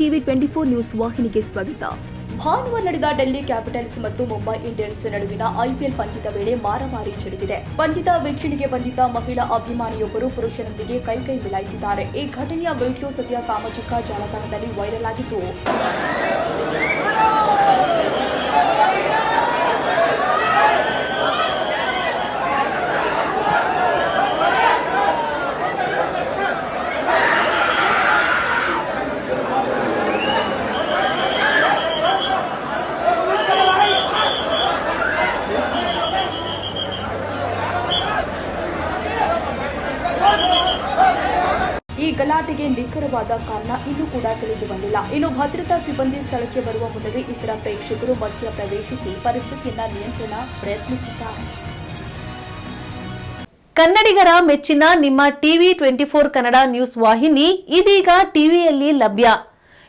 TV twenty four news ವಾಹಿನಿಗೆ ಸ್ವಾಗತ. ಭಾನುವಾರ ನಡೆದ ಡೆಲ್ಲಿ ಕ್ಯಾಪಿಟಲ್ಸ್ ಮತ್ತು ಮುಂಬೈ ಇಂಡಿಯನ್ಸ್ ನಡುವಿನ ಐಪಿಎಲ್ ಪಂದ್ಯದ ವೇಳೆ ಮಾರಾಮಾರಿ ಜರುಗಿದೆ. ಪಂದ್ಯದ ವೀಕ್ಷಣೆಗೆ ಬಂದಿದ್ದ ಮಹಿಳಾ ಅಭಿಮಾನಿಯೊಬ್ಬರು ಪುರುಷರೊಂದಿಗೆ ಕೈಕೈ ಮಿಲಾಯಿಸಿದ್ದಾರೆ. ಈ ಘಟನೆಯ ವಿಡಿಯೋ ಸದ್ಯ ಸಾಮಾಜಿಕ ಜಾಲತಾಣದಲ್ಲಿ ವೈರಲ್ ಆಗಿದ್ದು. ಈ ಗಲಾಟೆಗೆ ನಿಖರವಾದ ಕಾರಣ ಇನ್ನೂ ಕೂಡ ತಿಳಿದು ಬಂದಿಲ್ಲ. ಇನ್ನು ಭದ್ರತಾ ಸಿಬ್ಬಂದಿ ಸ್ಥಳಕ್ಕೆ ಬರುವ ಮೊದಲೇ ಇತರ ಪ್ರೇಕ್ಷಕರು ಮಧ್ಯ ಪ್ರವೇಶಿಸಿ ಪರಿಸ್ಥಿತಿಯನ್ನ ನಿಯಂತ್ರಣ ಪ್ರಯತ್ನಿಸಿದ್ದಾರೆ. ಕನ್ನಡಿಗರ ಮೆಚ್ಚಿನ ನಿಮ್ಮ TV twenty four Kannada news ವಾಹಿನಿ ಇದೀಗ ಟಿವಿಯಲ್ಲಿ ಲಭ್ಯ.